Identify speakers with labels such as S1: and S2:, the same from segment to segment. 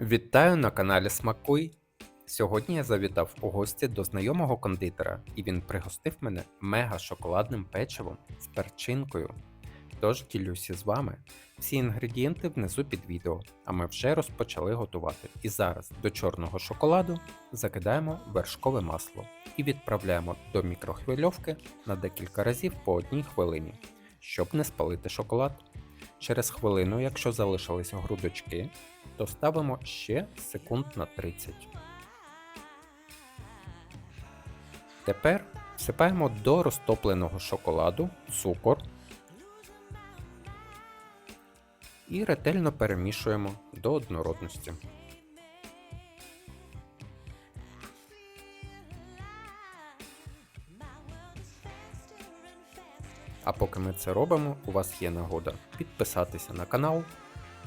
S1: Вітаю на каналі Смакуй. Сьогодні я завітав у гості до знайомого кондитера, і він пригостив мене мега шоколадним печивом з перчинкою. Тож ділюся з вами. Всі інгредієнти внизу під відео, а ми вже розпочали готувати. І зараз до чорного шоколаду закидаємо вершкове масло і відправляємо до мікрохвильовки на декілька разів по одній хвилині, щоб не спалити шоколад. Через хвилину, якщо залишились грудочки, то ставимо ще секунд на 30. Тепер всипаємо до розтопленого шоколаду цукор і ретельно перемішуємо до однородності. А поки ми це робимо, у вас є нагода підписатися на канал,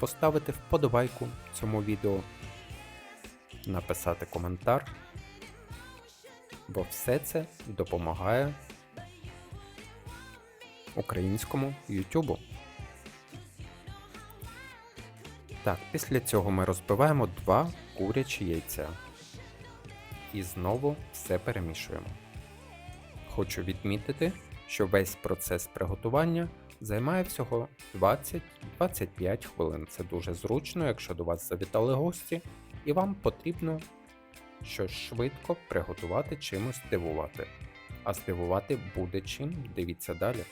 S1: поставити вподобайку цьому відео, написати коментар, бо все це допомагає українському YouTube. Так, після цього ми розбиваємо два курячі яйця. І знову все перемішуємо. Хочу відмітити, що весь процес приготування займає всього 20-25 хвилин. Це дуже зручно, якщо до вас завітали гості, і вам потрібно щось швидко приготувати чимось здивувати. А здивувати буде чим, дивіться далі.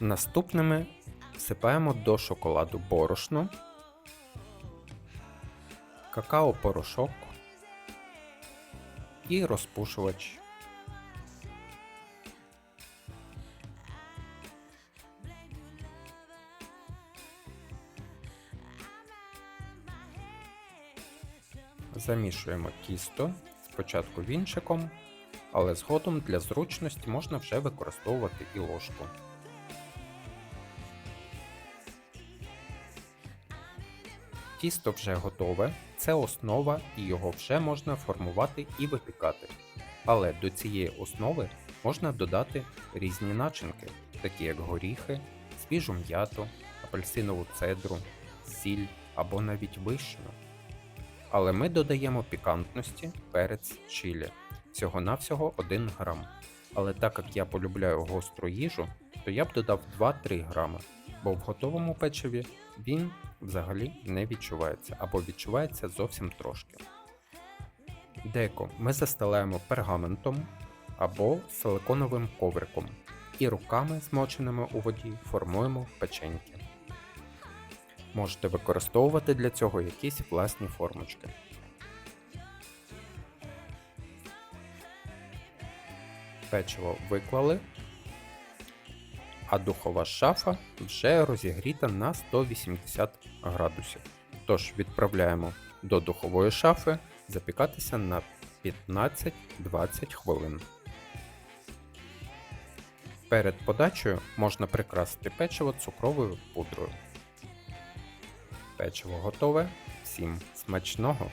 S1: Наступними всипаємо до шоколаду борошно, какао-порошок і розпушувач. Замішуємо тісто спочатку вінчиком, але згодом для зручності можна вже використовувати і ложку. Тісто вже готове, це основа і його вже можна формувати і випікати. Але до цієї основи можна додати різні начинки, такі як горіхи, свіжу м'яту, апельсинову цедру, сіль або навіть вишню. Але ми додаємо пікантності, перець чилі, всього-навсього 1 грам. Але так як я полюбляю гостру їжу, то я б додав 2-3 грами, бо в готовому печиві він взагалі не відчувається або відчувається зовсім трошки. Деко ми застилаємо пергаментом або силиконовим ковриком і руками, змоченими у воді, формуємо печеньки. Можете використовувати для цього якісь власні формочки. Печиво виклали, а духова шафа вже розігріта на 180 градусів. Тож відправляємо до духової шафи запікатися на 15-20 хвилин. Перед подачею можна прикрасити печиво цукровою пудрою. Печиво готове. Всім смачного!